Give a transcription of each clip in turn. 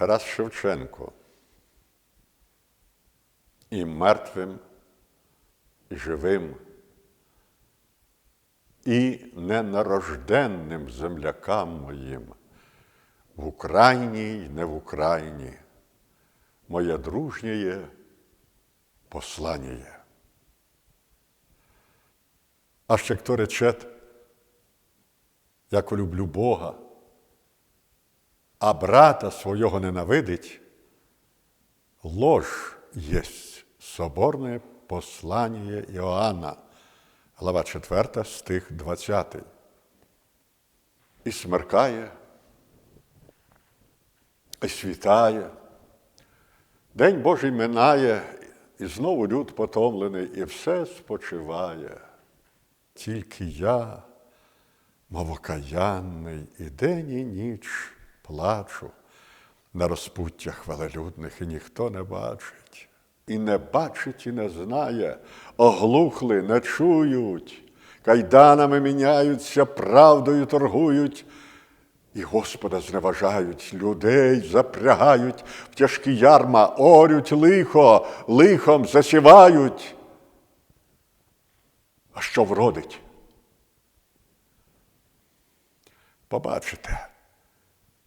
Тарас Шевченко. І мертвим, і живим, і ненарожденним землякам моїм, в Україні й не в Україні, моє дружнє послання. А ще хто рече, як люблю Бога, а брата свого ненавидить, лож єсть соборне послання Іоанна, глава 4, стих 20. І смеркає, і світає, День Божий минає, і знову люд потомлений, і все спочиває. Тільки я, мов окаянний, і день, і ніч плачу на розпуттях велелюдних, і ніхто не бачить. І не бачить, і не знає, оглухли, не чують, кайданами міняються, правдою торгують. І Господа зневажають, людей запрягають в тяжкі ярма, орють лихо, лихом засівають. А що вродить? Побачите,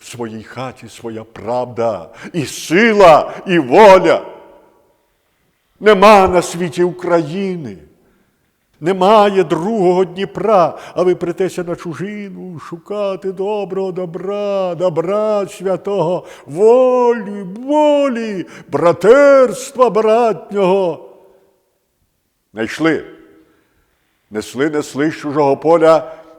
В своїй хаті своя правда, і сила, і воля. Нема на світі України, немає другого Дніпра, а ви притеся на чужину шукати доброго добра, добра святого, волі, волі, братерства братнього. Найшли, несли, несли з чужого поля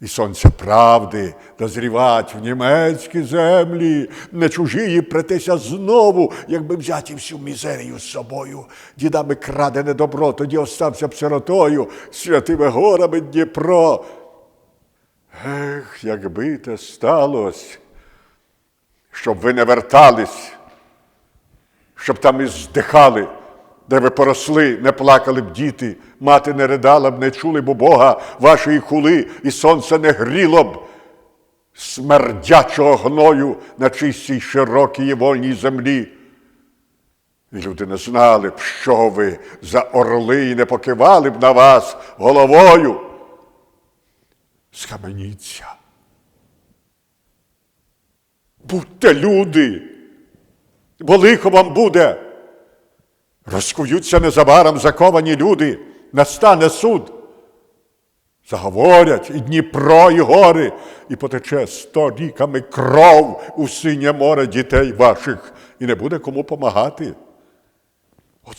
і сонце правди дозрівать в німецькі землі, не чужії претеся знову, якби взяти всю мізерію з собою. Дідами крадене добро, тоді остався б сиротою, святими горами Дніпро. Ех, якби те сталося, щоб ви не вертались, щоб там і здихали, де ви поросли, не плакали б діти, мати не ридала б, не чули б у Бога вашої хули, і сонце не гріло б смердячого гною на чистій широкій вольній землі. І люди не знали б, що ви за орли і не покивали б на вас головою. Схаменіться. Будьте люди, бо лихо вам буде. Розкуються незабаром заковані люди, настане суд. Заговорять і Дніпро, і гори, і потече сто ріками кров у синє море дітей ваших, і не буде кому помагати. От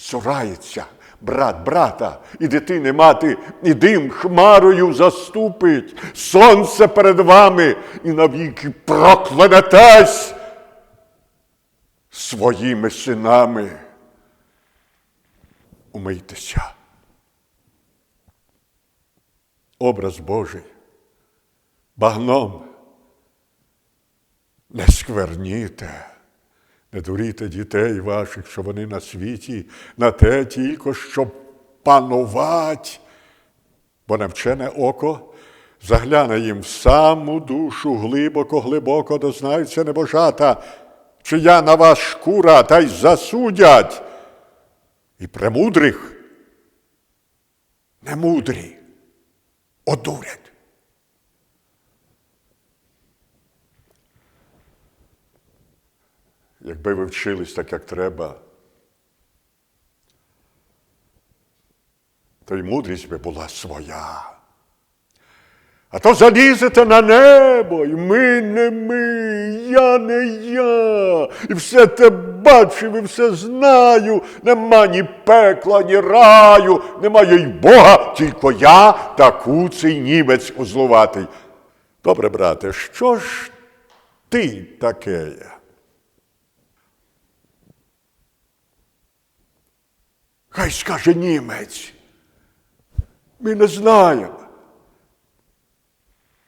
брат брата, і дитини мати, і дим хмарою заступить, сонце перед вами, і навіки проклянетесь своїми синами. Умийтеся. Образ Божий, багном, не скверніте. Не дуріте дітей ваших, що вони на світі, на те тільки, щоб панувати, бо навчене око загляне їм в саму душу глибоко, глибоко дознаються небожата, чия на вас шкура, та й засудять. І премудрих немудрі одурять. Якби ви вчились так, як треба, то й мудрість би була своя. А то залізете на небо, і ми не ми, я не я. І все те бачив, і все знаю. Нема ні пекла, ні раю, немає й Бога, тільки я та куций німець узлуватий. Добре, брате, що ж ти таке? Хай скаже німець. Ми не знаємо.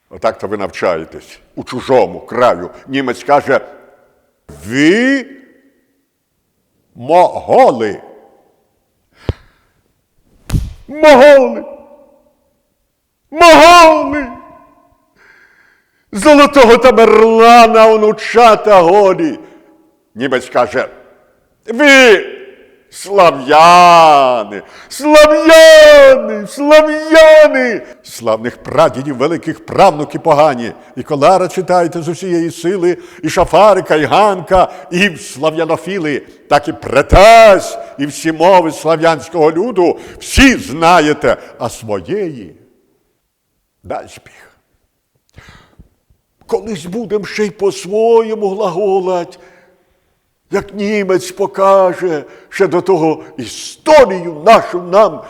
Отак то ви навчаєтесь у чужому краю. Німець каже, ви моголи. Моголи. Моголи. Золотого Тамерлана онучата годі. Німець каже, ви слав'яни, слав'яни, слав'яни, славних прадідів, великих правнуків погані. І колара читайте з усієї сили, і шафарика, і ганка, і слав'янофіли, так і претес, і всі мови слав'янського люду, всі знаєте, а своєї дай збіг. Колись будем ще й по-своєму глаголать, як німець покаже, ще до того історію нашу нам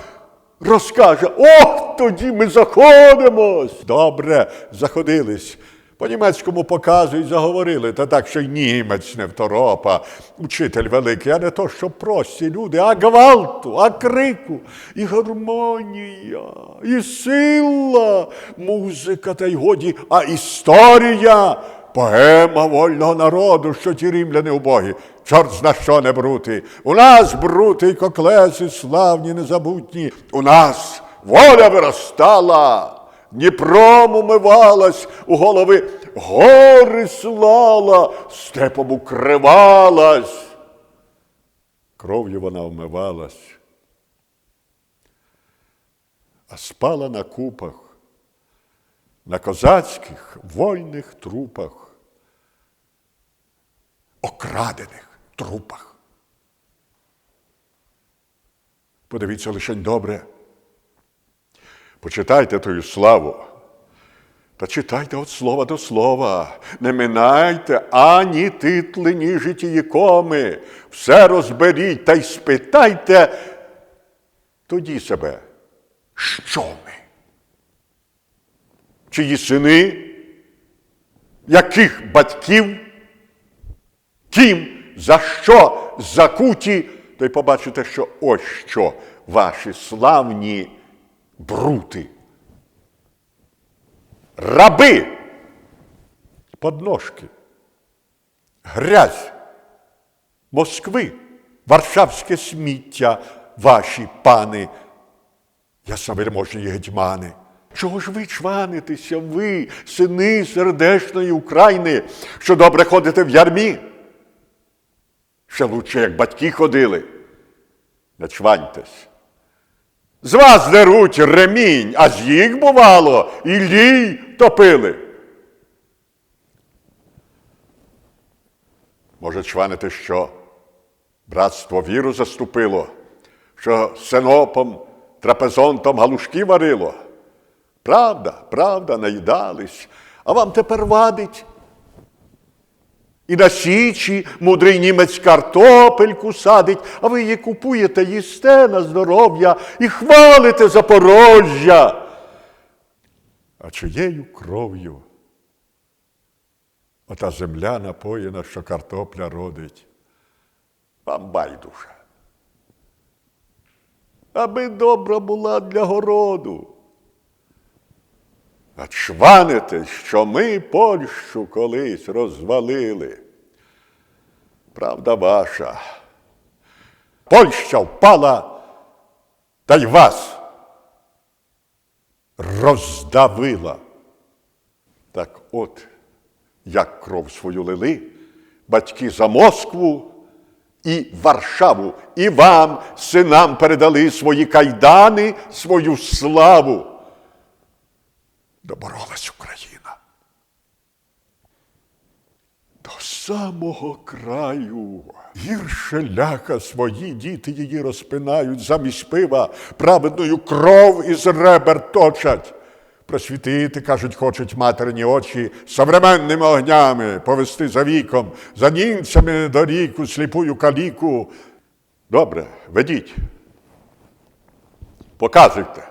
розкаже. Ох, тоді ми заходимось. Добре, заходились. По німецькому показують, заговорили, та так, що й німець не второпа, учитель великий, а не то, що прості люди, а гвалту, а крику, і гармонія, і сила, музика, та й годі, а історія. Поема вольного народу, що ті рімляни убогі, чорт зна що не брути. У нас брути й коклеси славні, незабутні. У нас воля виростала, Дніпром умивалась, у голови гори слала, степом укривалась. Кров'ю вона вмивалась, а спала на купах на козацьких вольних трупах, окрадених трупах. Подивіться лише добре. Почитайте тою славу. Та читайте від слова до слова, не минайте ані титли, ні житії коми. Все розберіть та й спитайте тоді себе, що ми? Чиї сини, яких батьків, ким, за що закуті, то й побачите, що ось що ваші славні брути. Раби, подножки, грязь, Москви, Варшавське сміття, ваші пани, ясновельможні гетьмани. Чого ж ви чванитеся, ви, сини сердешної України, що добре ходите в ярмі? Ще лучше, як батьки ходили. Не чваньтесь. З вас деруть ремінь, а з їх, бувало, і лій топили. Може, чванити, що братство віру заступило, що синопом, трапезонтом галушки варило. Правда, правда, наїдались, а вам тепер вадить. І на січі мудрий німець картопельку садить, а ви її купуєте, їсте на здоров'я і хвалите Запорожжя. А чиєю кров'ю ота земля напоєна, що картопля родить, вам байдуже. Аби добра була для городу. А чваните, що ми Польщу колись розвалили. Правда ваша. Польща впала та й вас роздавила. Так от, як кров свою лили, батьки за Москву і Варшаву, і вам, синам, передали свої кайдани, свою славу доборолась Україна. До самого краю гірше ляха свої діти її розпинають замість пива, праведною кров із ребер точать. просвітити, кажуть, хочуть материні очі современними огнями повести за віком, за німцями до ріку, сліпую каліку. Добре, ведіть. Показуйте.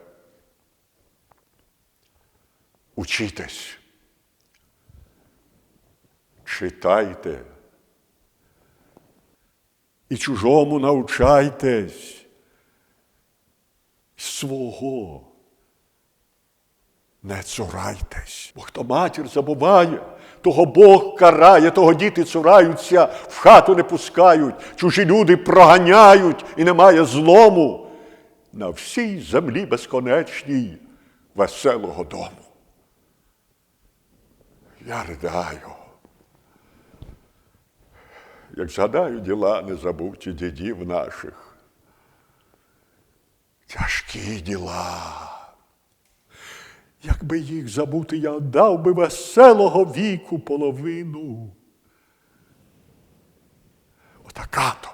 Учітесь, читайте і чужому навчайтесь свого. Не цурайтесь, бо хто матір забуває, того Бог карає, того діти цураються, в хату не пускають, чужі люди проганяють і немає злому. На всій землі безконечній веселого дому. Я ридаю. Як згадаю діла незабуті дідів наших. Тяжкі діла. Якби їх забути, я дав би веселого віку половину. Отака то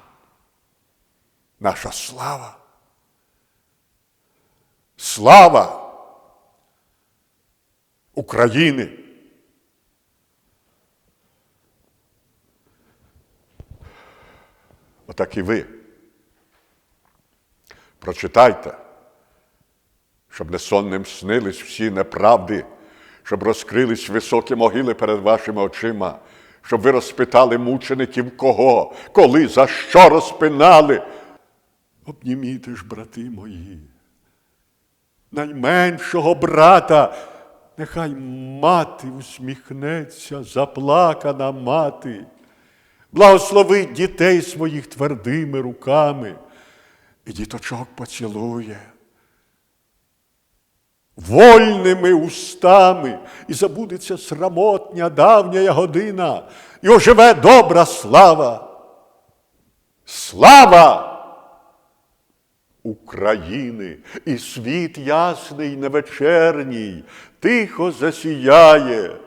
наша слава. Слава України. Отак і ви. Прочитайте, щоб не сонним снились всі неправди, щоб розкрились високі могили перед вашими очима, щоб ви розпитали мучеників кого, коли, за що розпинали. Обніміте ж, брати мої, найменшого брата, нехай мати усміхнеться, заплакана мати. Благословить дітей своїх твердими руками і діточок поцілує. Вольними устами і забудеться срамотня давня година, і оживе добра слава. Слава України і світ ясний невечерній, тихо засіяє.